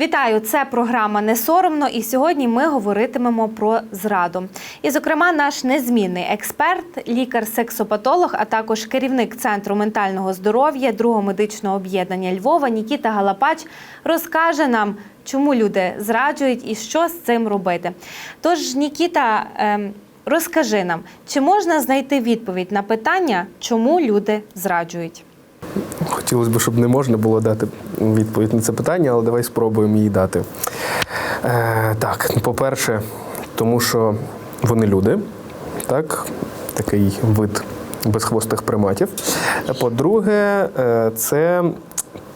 Вітаю! Це програма Не соромно, і сьогодні ми говоритимемо про зраду. І, зокрема, наш незмінний експерт, лікар-сексопатолог, а також керівник центру ментального здоров'я другого медичного об'єднання Львова Нікіта Галапач розкаже нам, чому люди зраджують і що з цим робити. Tож, Нікіта, ем, розкажи нам, чи можна знайти відповідь на питання, чому люди зраджують? Хотілося б, щоб не можна було дати відповідь на це питання, але давай спробуємо її дати. Е, так, по-перше, тому що вони люди, так, такий вид безхвостих приматів. По-друге, е, це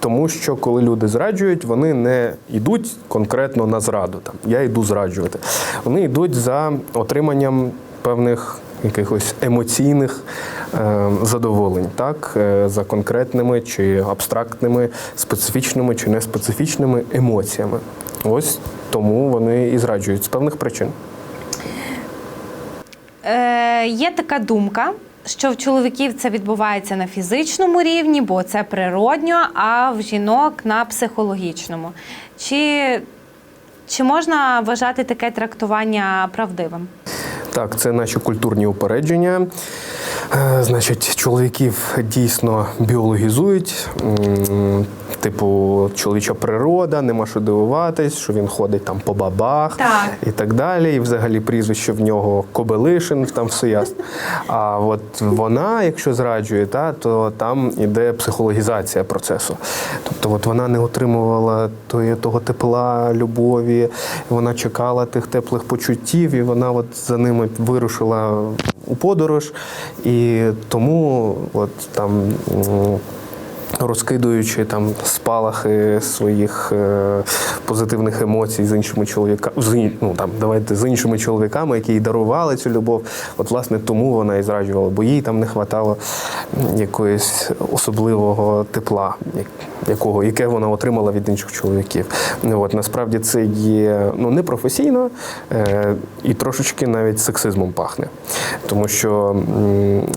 тому, що коли люди зраджують, вони не йдуть конкретно на зраду. Там, я йду зраджувати. Вони йдуть за отриманням певних якихось емоційних е, задоволень, так, е, за конкретними чи абстрактними, специфічними чи неспецифічними емоціями. Ось тому вони і зраджують з певних причин. Е, є така думка, що в чоловіків це відбувається на фізичному рівні, бо це природньо, а в жінок на психологічному. Чи, чи можна вважати таке трактування правдивим? Так, це наші культурні упередження. Е, Значить, чоловіків дійсно біологізують. Типу, чоловіча природа, нема що дивуватись, що він ходить там по бабах Так. і так далі. І взагалі прізвище в нього Кобелишин, там все ясно. А от вона, якщо зраджує, та, то там іде психологізація процесу. Тобто, от вона не отримувала тої, того тепла, любові, вона чекала тих теплих почуттів, і вона от за ними вирушила у подорож. І тому от там. Розкидуючи там спалахи своїх е, позитивних емоцій з іншими чоловіками, з, ну, там, давайте з іншими чоловіками, які їй дарували цю любов. От, власне, тому вона і зраджувала, бо їй там не вистачало якогось особливого тепла, якого, яке вона отримала від інших чоловіків. От, насправді це є ну, непрофесійно е, і трошечки навіть сексизмом пахне. Тому що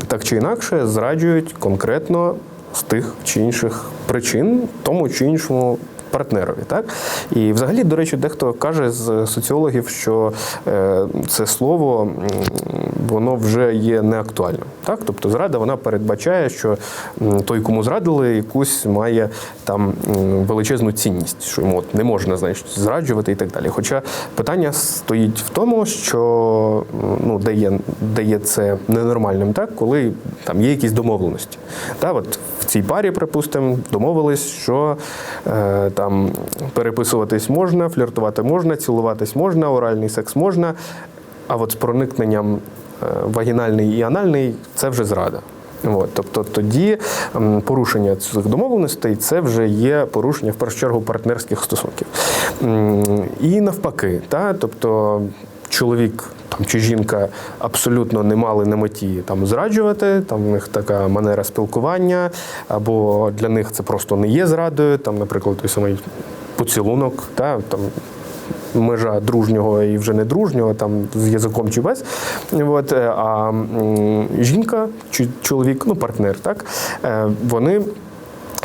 так чи інакше зраджують конкретно з тих чи інших причин тому чи іншому партнерові. Так? І взагалі, до речі, дехто каже з соціологів, що е, це слово воно вже є неактуальним. Так? Тобто зрада вона передбачає, що той, кому зрадили, якусь має там величезну цінність, що йому от не можна значить, зраджувати і так далі. Хоча питання стоїть в тому, що ну, де є, де є це ненормальним, так? коли там є якісь домовленості. Так? От цій парі, припустимо, домовились, що е, там переписуватись можна, фліртувати можна, цілуватись можна, оральний секс можна. А от з проникненням е, вагінальний і анальний це вже зрада. От, тобто тоді порушення цих домовленостей це вже є порушення в першу чергу партнерських стосунків. І навпаки, та, тобто чоловік там, чи жінка абсолютно не мали на меті там зраджувати, там в них така манера спілкування, або для них це просто не є зрадою, там, наприклад, той самий поцілунок, та, там, межа дружнього і вже не дружнього, там з язиком чи без. От, е, а жінка чи чоловік, ну партнер, так, е, вони.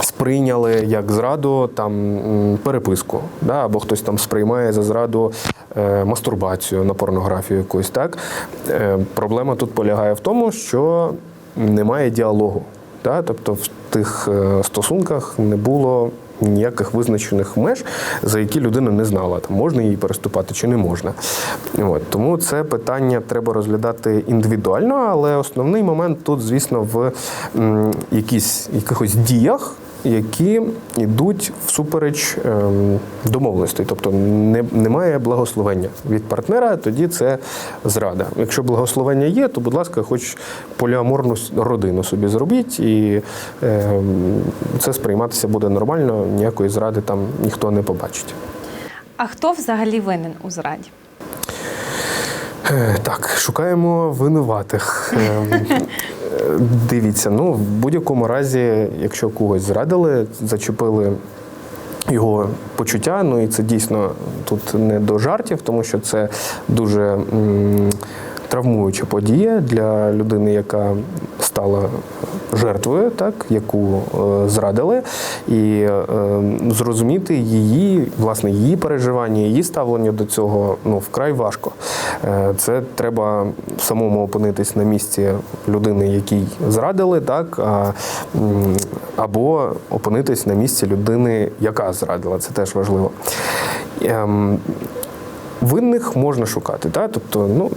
Сприйняли як зраду там переписку, да, або хтось там сприймає за зраду е, мастурбацію на порнографію якусь. Так? Е, проблема тут полягає в тому, що немає діалогу. Да? Тобто в тих е, стосунках не було ніяких визначених меж, за які людина не знала, там можна її переступати чи не можна. От. Тому це питання треба розглядати індивідуально, але основний момент тут, звісно, в якісь, якихось діях. Які йдуть всупереч ем, домовленостей, тобто не, немає благословення від партнера, тоді це зрада. Якщо благословення є, то будь ласка, хоч поліаморну родину собі зробіть, і ем, це сприйматися буде нормально, ніякої зради там ніхто не побачить. А хто взагалі винен у зраді? Е, Так, шукаємо винуватих. Дивіться, ну в будь-якому разі, якщо когось зрадили, зачепили його почуття. Ну і це дійсно тут не до жартів, тому що це дуже м, травмуюча подія для людини, яка стала жертвою, так, яку е, зрадили, і е, зрозуміти її, власне, її переживання, її ставлення до цього ну, вкрай важко. Е, Це треба самому опинитись на місці людини, якій зрадили, так, або опинитись на місці людини, яка зрадила. Це теж важливо. Ем, Винних можна шукати, так? тобто, ну,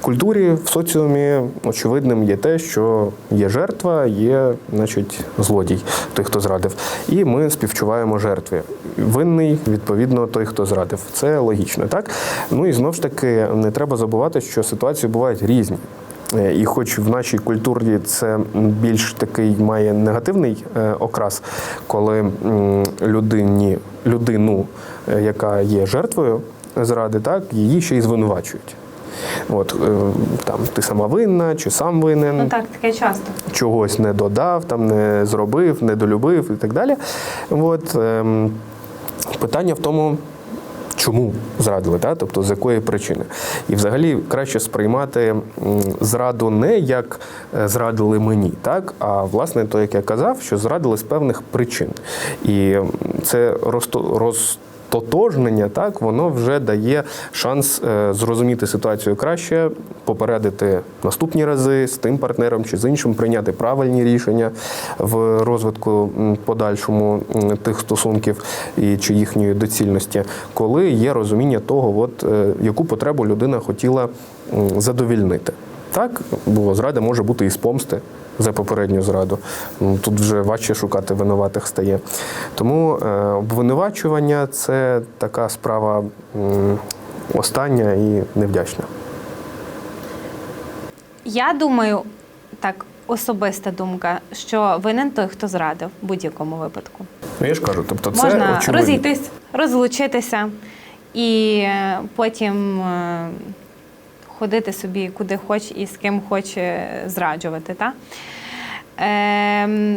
культурі, в соціумі очевидним є те, що є жертва, є, значить, злодій, той, хто зрадив. І ми співчуваємо жертві. Винний, відповідно, той, хто зрадив. Це логічно, так? Ну і знову ж таки, не треба забувати, що ситуації бувають різні. Е, І хоч в нашій культурі це більш такий має негативний е, окрас, коли людині, людину, е, яка є жертвою зради, так, її ще й звинувачують. От е, там ти сама винна, чи сам винен, Ну так, таке часто. чогось не додав, там не зробив, не долюбив і так далі. От, ем, питання в тому. Чому зрадили, та? тобто з якої причини? І взагалі краще сприймати зраду не як е, зрадили мені, так? а власне, то, як я казав, що зрадили з певних причин. І це розто- розтотожнення, так, воно вже дає шанс е, зрозуміти ситуацію краще, попередити наступні рази з тим партнером чи з іншим, прийняти правильні рішення в розвитку подальшому тих стосунків і чи їхньої доцільності, коли є розуміння того, от, е, яку потребу людина хотіла задовільнити. Так, бо зрада може бути і з помсти за попередню зраду. Ну, Тут вже важче шукати винуватих стає. Тому е, обвинувачування це така справа остання і невдячна. Я думаю, так, особиста думка, що винен той, хто зрадив в будь-якому випадку. Ну, я ж кажу, тобто це Можна очевидно. розійтись, розлучитися і е, потім е, ходити собі куди хоч і з ким хоче зраджувати. Та? Ем,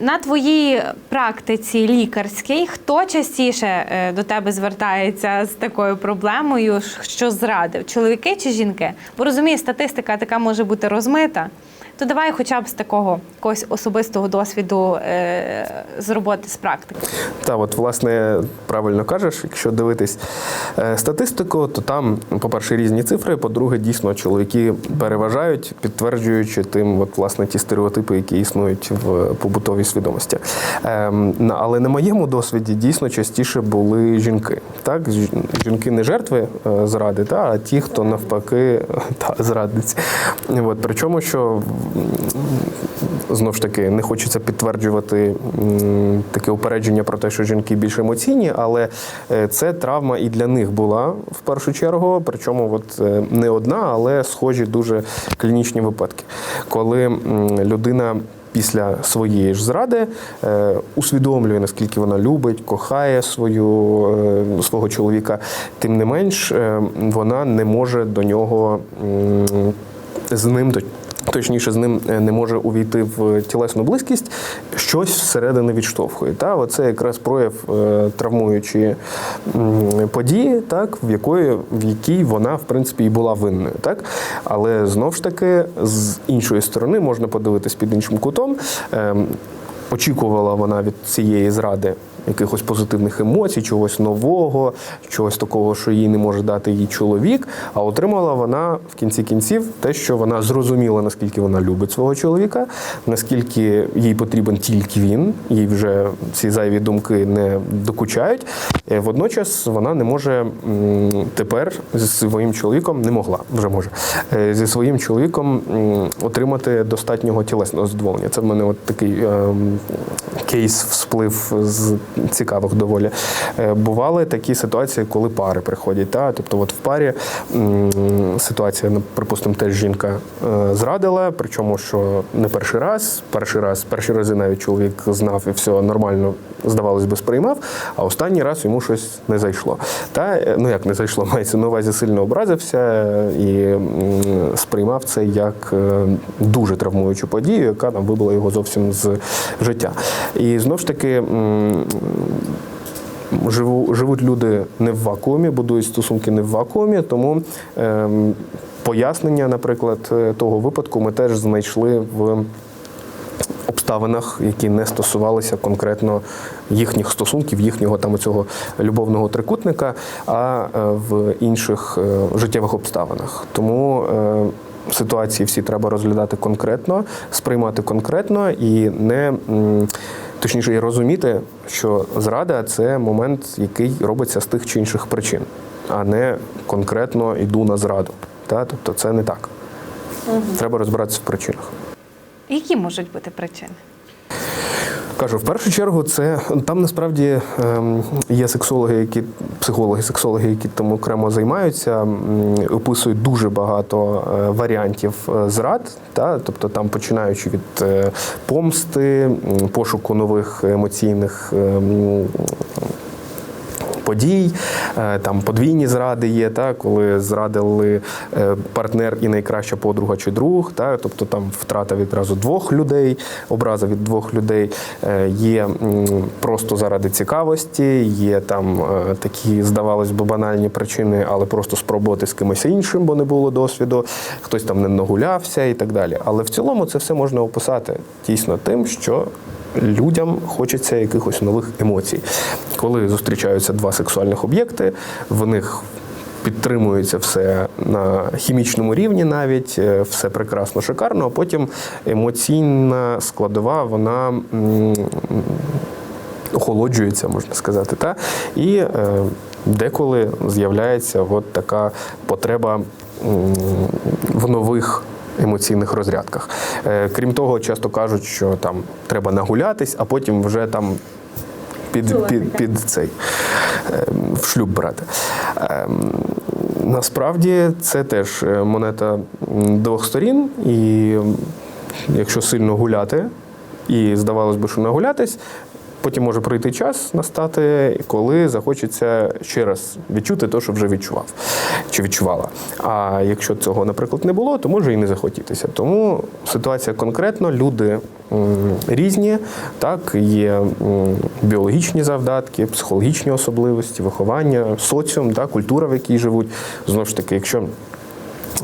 на твоїй практиці лікарській, хто частіше е, до тебе звертається з такою проблемою, що зрадив? Чоловіки чи жінки? Бо розумієш, статистика така може бути розмита. То давай хоча б з такого якогось особистого досвіду е, з роботи з практики. Та, от, власне, правильно кажеш, якщо дивитись е, статистику, то там, по-перше, різні цифри, по-друге, дійсно чоловіки переважають, підтверджуючи тим, от, власне, ті стереотипи, які існують в побутовій свідомості. На- але на моєму досвіді дійсно частіше були жінки. Так? Жінки не жертви е, зради, та, а ті, хто навпаки та, зрадниці. От, причому, що знову ж таки не хочеться підтверджувати таке упередження про те, що жінки більш емоційні, але е, це травма і для них була в першу чергу. Причому от е, не одна, але схожі дуже клінічні випадки, коли людина. Після своєї ж зради е, усвідомлює, наскільки вона любить, кохає свою, свого чоловіка. Тим не менш, вона не може до нього з ним Точніше, з ним е, не може увійти в тілесну близькість, щось всередини відштовхує. Та? Оце якраз прояв е, травмуючої події, так? в, якої, в якій вона, в принципі, і була винною. Так? Але знов ж таки, з іншої сторони, можна подивитись під іншим кутом. Ем, Очікувала вона від цієї зради якихось позитивних емоцій, чогось нового, чогось такого, що їй не може дати її чоловік. А отримала вона в кінці кінців те, що вона зрозуміла, наскільки вона любить свого чоловіка, наскільки їй потрібен тільки він, їй вже ці зайві думки не докучають. Е, Водночас вона не може тепер зі своїм чоловіком не могла вже може е, зі своїм чоловіком отримати достатнього тілесного задоволення. Це в мене от такий ем, кейс всплив з цікавих доволі. Е, Бували такі ситуації, коли пари приходять. Та? Тобто, от в парі ситуація, припустимо, теж жінка е, зрадила, причому що не перший раз, перший раз, перші рази навіть чоловік знав і все нормально, здавалось би, сприймав, а останній раз йому щось не зайшло. Та е, ну як не зайшло, мається на увазі сильно образився і сприймав це як дуже травмуючу подію, яка там вибила його зовсім з життя. І знов ж таки. Живуть люди не в вакуумі, будують стосунки не в вакуумі, тому ем, пояснення, наприклад, е, того випадку ми теж знайшли в обставинах, які не стосувалися конкретно їхніх стосунків, їхнього там цього любовного трикутника, а е, в інших е, життєвих обставинах. Тому ситуації всі треба розглядати конкретно, сприймати конкретно і не точніше і розуміти, що зрада це момент, який робиться з тих чи інших причин, а не конкретно йду на зраду. Та? Тобто це не так. Треба розбиратися в причинах. Які можуть бути причини? Кажу, в першу чергу, це там насправді ем, є сексологи, які психологи, сексологи, які там окремо займаються, описують дуже багато е, варіантів е, зрад, та тобто там починаючи від е, помсти, пошуку нових емоційних. Подій, Е, там подвійні зради є, та, коли зрадили е, партнер і найкраща подруга чи друг, та, тобто там втрата відразу двох людей, образа від двох людей. Е, Є просто заради цікавості, є там такі, здавалось би, банальні причини, але просто спробувати з кимось іншим, бо не було досвіду, хтось там не нагулявся і так далі. Але в цілому це все можна описати дійсно тим, що людям хочеться якихось нових емоцій. Коли зустрічаються два сексуальних об'єкти, в них підтримується все на хімічному рівні, навіть е, все прекрасно, шикарно. А потім емоційна складова, вона. Охолоджується, можна сказати, та і е, деколи з'являється от така потреба в нових емоційних розрядках. Е, крім того, часто кажуть, що там треба нагулятись, а потім вже там під, під, під цей е, в шлюб брати. Е, Насправді це теж монета двох сторін, і якщо сильно гуляти, і здавалось би, що нагулятись, потім може прийти час настати, коли захочеться ще раз відчути те, що вже відчував чи відчувала. А якщо цього, наприклад, не було, то може і не захотітися. Тому ситуація конкретно, люди різні, так, є біологічні завдатки, психологічні особливості, виховання, соціум, так, культура, в якій живуть. Знову ж таки, якщо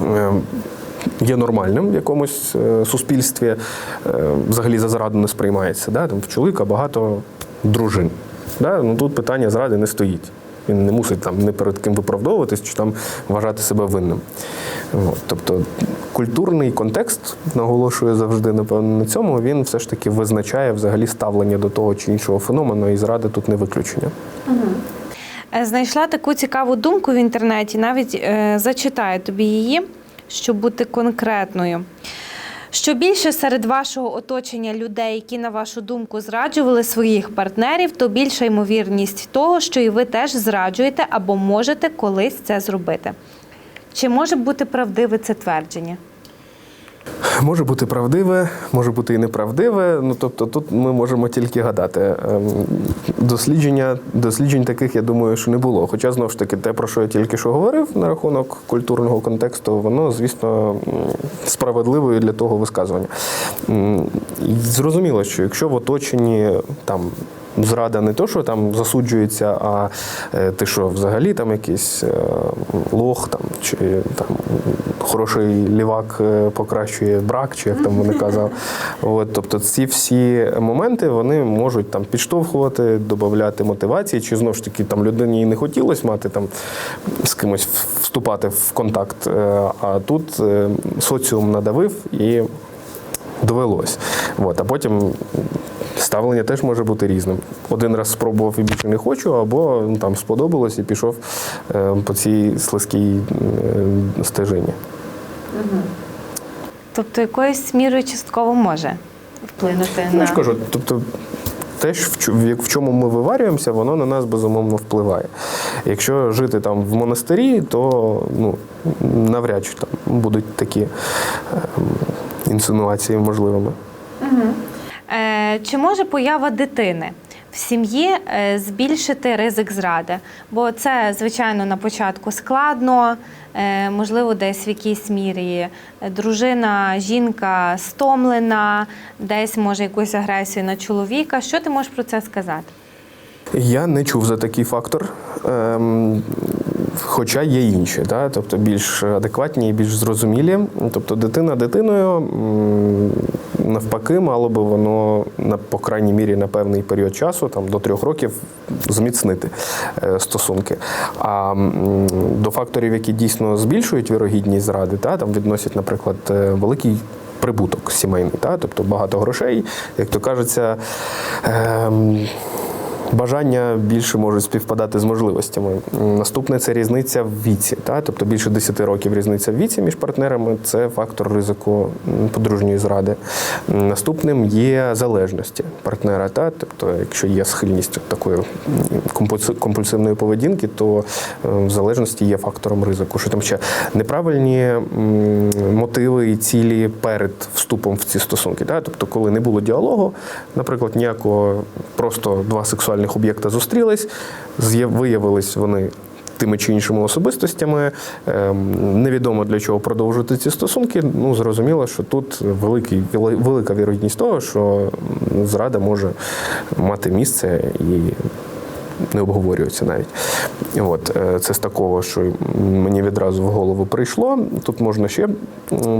е, є нормальним в якомусь е, суспільстві, е, взагалі за зраду не сприймається. Да? Там в чоловіка багато дружин. Да? Ну, тут питання зради не стоїть. Він не мусить там не перед ким виправдовуватись чи там вважати себе винним. От, тобто культурний контекст, наголошую завжди, напевно, на цьому, він все ж таки визначає взагалі ставлення до того чи іншого феномену, і зрада тут не виключення. Е, Знайшла таку цікаву думку в інтернеті, навіть е, зачитаю тобі її, щоб бути конкретною. Що більше серед вашого оточення людей, які, на вашу думку, зраджували своїх партнерів, то більша ймовірність того, що і ви теж зраджуєте або можете колись це зробити. Чи може бути правдиве це твердження? Може бути правдиве, може бути і неправдиве. Ну тобто тут ми можемо тільки гадати. Ем, Дослідження, досліджень таких, я думаю, що не було. Хоча знову ж таки, те, про що я тільки що говорив на рахунок культурного контексту, воно, звісно, м, справедливе для того висказування. Зрозуміло, що якщо в оточенні там. Зрада не то, що там засуджується, а е, ти що взагалі там якийсь е, лох там, чи там хороший лівак е, покращує брак, чи як там вони казали. Тобто ці всі моменти вони можуть там підштовхувати, додати мотивації, чи знову ж таки там людині не хотілося мати там з кимось вступати в контакт. А тут соціум надавив і довелось. От, а потім ставлення теж може бути різним. Один раз спробував і більше не хочу, або ну, там сподобалось і пішов е, по цій слизькій е, стежині. Тобто, якоюсь мірою частково може вплинути Ну, на ж кажу, тобто. Те, в чому ми виварюємося, воно на нас безумовно впливає. Якщо жити там в монастирі, то ну, навряд чи там будуть такі е, інсинуації можливими. Е, Чи може поява дитини в сім'ї е, збільшити ризик зради? Бо це, звичайно, на початку складно, е, можливо, десь в якійсь мірі е, дружина, жінка стомлена, десь може якусь агресію на чоловіка. Що ти можеш про це сказати? Я не чув за такий фактор. Ем, Хоча є інші, да? тобто більш адекватні і більш зрозумілі. Тобто дитина дитиною навпаки, мало би воно на по крайній мірі на певний період часу, там до трьох років, зміцнити е, стосунки. А до факторів, які дійсно збільшують вірогідність зради, та, там відносять, наприклад, е, великий. Прибуток сімейний, та? тобто багато грошей, як то кажеться, ем, бажання більше можуть співпадати з можливостями. Наступне це різниця в віці. Та? Тобто більше 10 років різниця в віці між партнерами це фактор ризику подружньої зради. Наступним є залежності партнера. Та? Тобто, якщо є схильність такої компульсивної поведінки, то е, в залежності є фактором ризику. Що там ще неправильні мотиви і цілі перед вступом в ці стосунки. Та? Тобто, коли не було діалогу, наприклад, ніякого просто два сексуальних об'єкта зустрілись, виявились вони. Тими чи іншими особистостями ем, невідомо для чого продовжувати ці стосунки. Ну зрозуміло, що тут великий велика вірогідність того, що зрада може мати місце і не обговорюється навіть. От, е, це з такого, що мені відразу в голову прийшло. Тут можна ще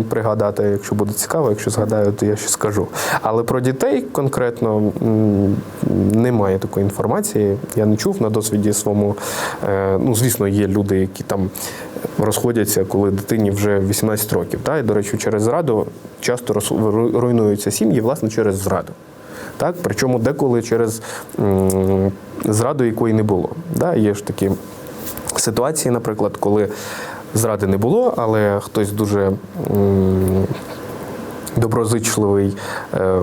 пригадати, якщо буде цікаво, якщо згадаю, то я ще скажу. Але про дітей конкретно немає такої інформації. Я не чув на досвіді своєму. Е, Ну, звісно, є люди, які там розходяться, коли дитині вже 18 років. Та? І, до речі, через зраду часто руйнуються сім'ї, власне, через зраду. Так? Причому деколи через м, зраду, якої не було. Да? Є ж такі ситуації, наприклад, коли зради не було, але хтось дуже м, доброзичливий е,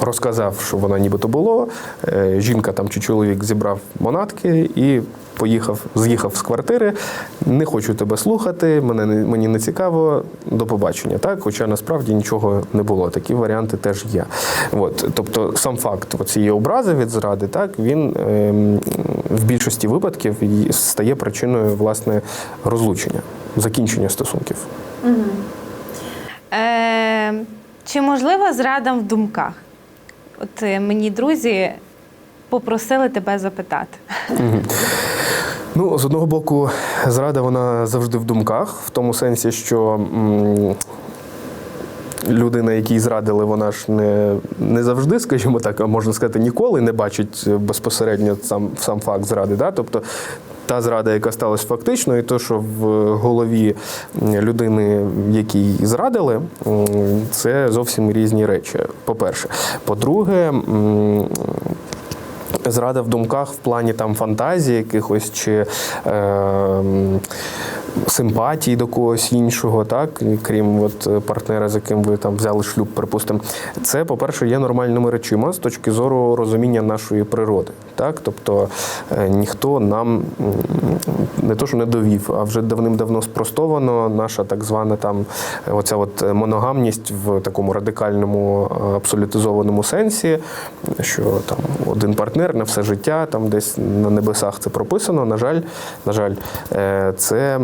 розказав, що вона нібито було. Е, Жінка там чи чоловік зібрав монатки і поїхав, з'їхав з квартири. Не хочу тебе слухати, мене не- мені не цікаво. До побачення. Так, хоча насправді нічого не було. Такі варіанти теж є. От, тобто, сам факт цієї образи від зради, так він ем, в більшості випадків стає причиною власне розлучення, закінчення стосунків. Е, чи можлива зрада в думках? От е, мені друзі попросили тебе запитати. Ну, з одного боку, зрада вона завжди в думках, в тому сенсі, що людина, якій зрадили, вона ж не, не завжди, скажімо так, а можна сказати, ніколи не бачить безпосередньо сам, сам факт зради. Да? Тобто та зрада, яка сталася фактично, і то, що в голові людини, якій зрадили, це зовсім різні речі. По-перше. По-друге, м, Зрада в думках в плані там фантазії якихось чи е, симпатії до когось іншого, так крім от партнера, з яким ви там взяли шлюб, припустимо. Це, по-перше, є нормальними речима з точки зору розуміння нашої природи. Так? Тобто е, ніхто нам не то, що не довів, а вже давним-давно спростовано наша так звана там оця от моногамність в такому радикальному е, абсолютизованому сенсі, що там один партнер на все життя, там десь на небесах це прописано. На жаль, на жаль, е, це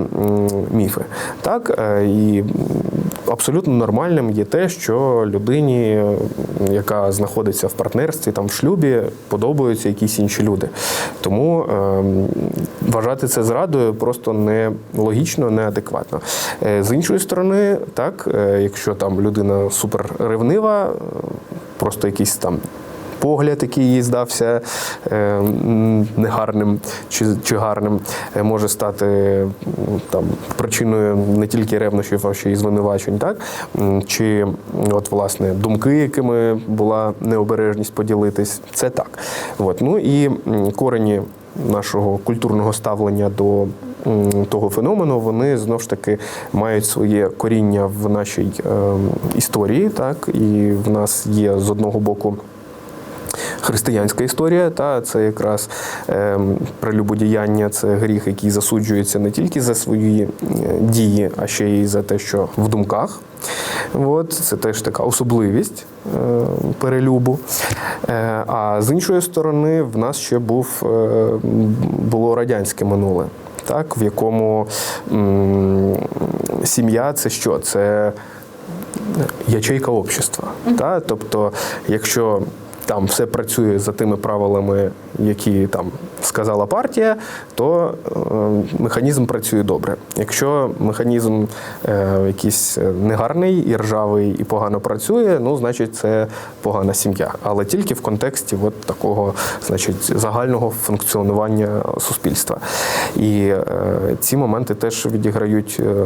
міфи. Так, е, і абсолютно нормальним є те, що людині, яка знаходиться в партнерстві, там в шлюбі, подобаються якісь інші люди. Тому е, вважати це зрадою просто не логічно, неадекватно. З іншої сторони, так, якщо там людина супер ревнива, е, просто якийсь там. Погляд, який їй здався е, негарним чи, чи гарним, е, може стати там причиною не тільки ревнощів, а ще й звинувачень, так? Чи от, власне думки, якими була необережність поділитись, це так. От. Ну і корені нашого культурного ставлення до того феномену, вони знов ж таки мають своє коріння в нашій ем, історії, так, і в нас є з одного боку. Християнська історія, та це якраз ем, прелюбодіяння, це гріх, який засуджується не тільки за свої е, дії, а ще й за те, що в думках. От, це теж така особливість е, перелюбу. Е, а з іншої сторони, в нас ще був е, було радянське минуле, так, в якому м, сім'я це що? Це ячейка общества. Та? Тобто, якщо там все працює за тими правилами, які там сказала партія, то е, механізм працює добре. Якщо механізм е, якийсь негарний і ржавий і погано працює, ну значить це погана сім'я. Але тільки в контексті от такого, значить, загального функціонування суспільства. І е, ці моменти теж відіграють е,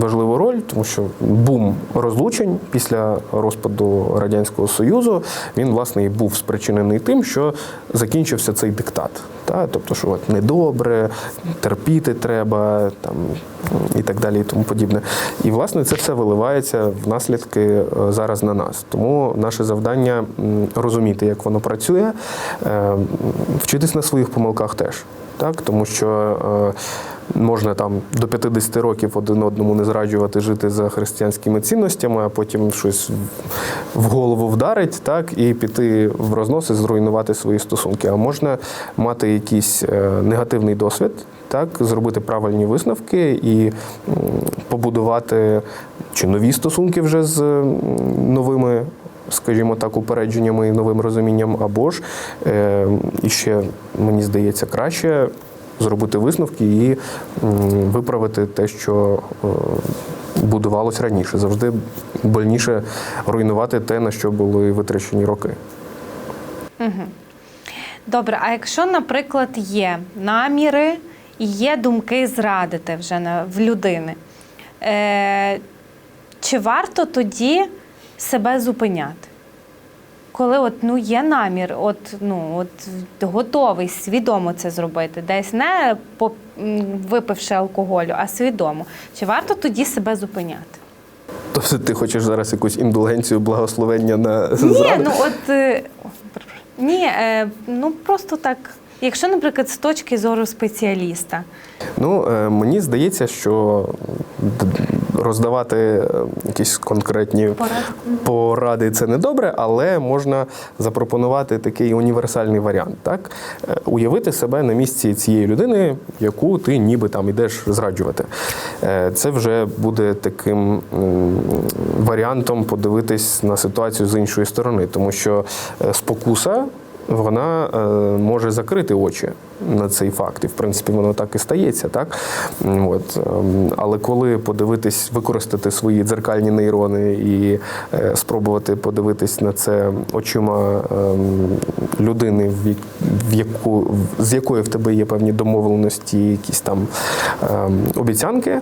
важливу роль, тому що бум розлучень після розпаду радянського союзу він власне і був спричинений тим, що закінчився цей диктат. Та? Тобто, що от недобре, терпіти треба, там і так далі, і тому подібне. І власне це все виливається в наслідки е, зараз на нас. Тому наше завдання розуміти, як воно працює, е, вчитись на своїх помилках теж. Так, тому що е, можна там до 50 років один одному не зраджувати, жити за християнськими цінностями, а потім щось в- голову вдарить, так, і піти в рознос і зруйнувати свої стосунки. А можна мати якийсь е, негативний досвід, так, зробити правильні висновки і побудувати чи нові стосунки вже з новими скажімо так, упередженнями і новим розумінням, або ж е, і ще мені здається краще зробити висновки і виправити те, що е, будувалось раніше. Завжди больніше руйнувати те, на що були витрачені роки. Добре, а якщо, наприклад, є наміри і є думки зрадити вже в людини, е, чи варто тоді себе зупиняти? Коли от, ну, є намір, от, ну, от, готовий свідомо це зробити, десь не по, випивши алкоголю, а свідомо. Чи варто тоді себе зупиняти? Тобто ти хочеш зараз якусь індулгенцію, благословення на Ні, зраду? ну от е, ні, е, ну просто так. Якщо, наприклад, з точки зору спеціаліста, Ну, е, мені здається, що роздавати е, якісь конкретні Поради. поради це не добре, але можна запропонувати такий універсальний варіант. Так? Е, Уявити себе на місці цієї людини, яку ти ніби там йдеш зраджувати. Е, Це вже буде таким варіантом подивитись на ситуацію з іншої сторони, тому що спокуса вона е, може закрити очі на цей факт. І в принципі воно так і стається, так? От. ем, Але коли подивитись, використати свої дзеркальні нейрони і е, спробувати подивитись на це очима ем, людини, в яку, з якою в тебе є певні домовленості, якісь там ем, обіцянки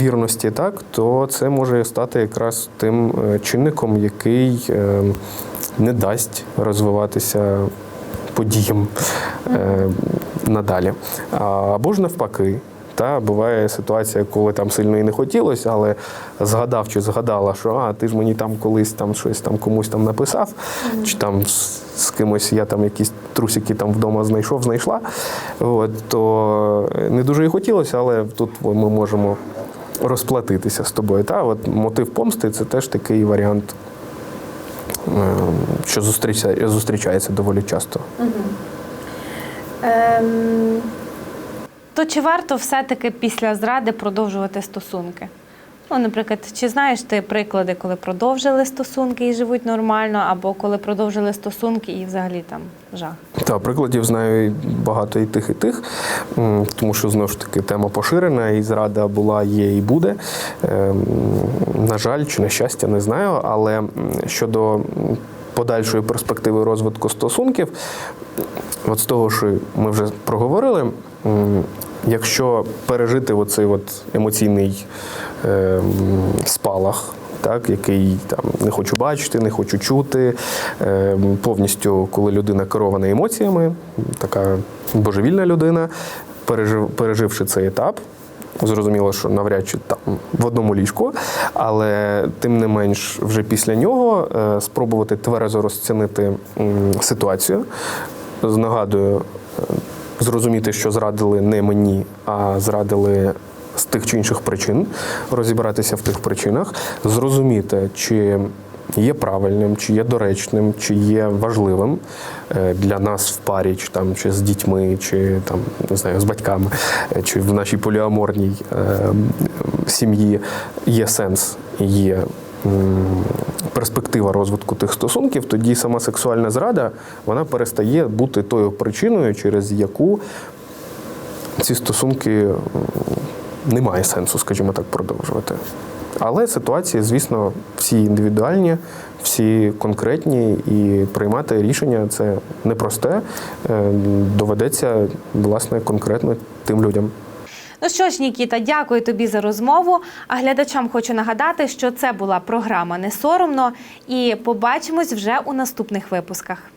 вірності, так, то це може стати якраз тим е, чинником, який ем, не дасть розвиватися подіям е, надалі. Або ж навпаки. Та буває ситуація, коли там сильно і не хотілося, але згадав чи згадала, що а ти ж мені там колись там щось там комусь там написав, чи там з, з кимось я там якісь трусики там вдома знайшов, знайшла. От, то не дуже і хотілося, але тут ми можемо розплатитися з тобою. Та от мотив помсти це теж такий варіант, е, що зустрічається, зустрічається доволі часто. ем, то чи варто все-таки після зради продовжувати стосунки? Ну, наприклад, чи знаєш ти приклади, коли продовжили стосунки і живуть нормально, або коли продовжили стосунки і взагалі там жах? Та прикладів знаю багато і тих, і тих, тому що знову ж таки тема поширена, і зрада була, є і буде. Ем, На жаль, чи на щастя, не знаю. Але щодо подальшої перспективи розвитку стосунків, от з того, що ми вже проговорили, якщо пережити оцей от емоційний ем, спалах так, який там не хочу бачити, не хочу чути. Е, повністю, коли людина керована емоціями, така божевільна людина, пережив, переживши цей етап. Зрозуміло, що навряд чи там в одному ліжку, але тим не менш, вже після нього е, спробувати тверезо розцінити м, ситуацію. Нагадую, е, зрозуміти, що зрадили не мені, а зрадили з тих чи інших причин, розібратися в тих причинах, зрозуміти, чи є правильним, чи є доречним, чи є важливим е, для нас в парі, чи там чи з дітьми, чи там не знаю, з батьками, е, чи в нашій поліаморній е, сім'ї є сенс, є перспектива розвитку тих стосунків, тоді сама сексуальна зрада вона перестає бути тою причиною, через яку ці стосунки немає сенсу, скажімо так, продовжувати. Але ситуації, звісно, всі індивідуальні, всі конкретні, і приймати рішення це непросте. Е, Доведеться, власне, конкретно тим людям. Ну що ж, Нікіта, дякую тобі за розмову. А глядачам хочу нагадати, що це була програма Не соромно. І побачимось вже у наступних випусках.